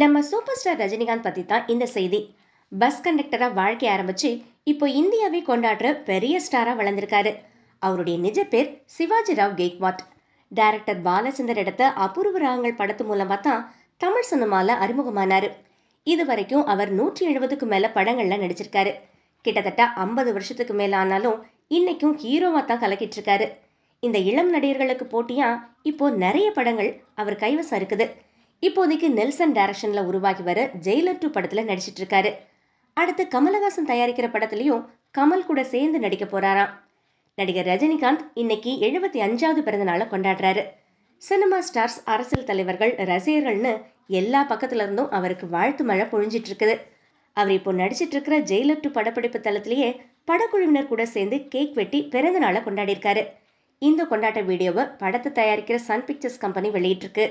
நம்ம super star Rajinikanth பற்றி தான் இந்த செய்தி. பஸ் கண்டக்டரா வாழ்க்கை ஆரம்பிச்சு இப்போ இந்தியாவை கொண்டாடுற பெரிய ஸ்டாராக வளர்ந்திருக்காரு. அவருடைய நிஜ பேர் சிவாஜி ராவ் கெய்க்வாட் டைரக்டர் பாலச்சந்தர் எடுத்த அபூர்வ ராகங்கள் படத்து மூலமாக தான் தமிழ் சினிமாவில் அறிமுகமானாரு. இது வரைக்கும் அவர் நூற்றி எழுபதுக்கு மேல படங்கள்ல நடிச்சிருக்காரு. கிட்டத்தட்ட ஐம்பது வருஷத்துக்கு மேலே ஆனாலும் இன்னைக்கும் ஹீரோவாக தான் கலக்கிட்டு இருக்காரு. இந்த இளம் நடிகர்களுக்கு போட்டியா இப்போ நிறைய படங்கள் அவர் கைவசம் இருக்குது. இப்போதைக்கு நெல்சன் டைரக்ஷன்ல உருவாகி வர ஜெயிலர் டூ படத்துல நடிச்சிட்டு இருக்காரு அடுத்து கமலஹாசன் தயாரிக்கிற படத்துலயும் கமல் கூட சேர்ந்து நடிக்க போறாராம். நடிகர் ரஜினிகாந்த் இன்னைக்கு எழுபத்தி அஞ்சாவது பிறந்தநாளை கொண்டாடுறாரு. சினிமா ஸ்டார்ஸ் அரசியல் தலைவர்கள் ரசிகர்கள்னு எல்லா பக்கத்துல இருந்தும் அவருக்கு வாழ்த்து மழை பொழிஞ்சிட்டு இருக்குது அவர் இப்போ நடிச்சிட்டு இருக்கிற ஜெயிலர் டூ படப்பிடிப்பு தளத்திலேயே படக்குழுவினர் கூட சேர்ந்து கேக் வெட்டி பிறந்த நாளை கொண்டாடியிருக்காரு. இந்த கொண்டாட்ட வீடியோவை படத்தை தயாரிக்கிற சன் பிக்சர்ஸ் கம்பெனி வெளியிட்டிருக்கு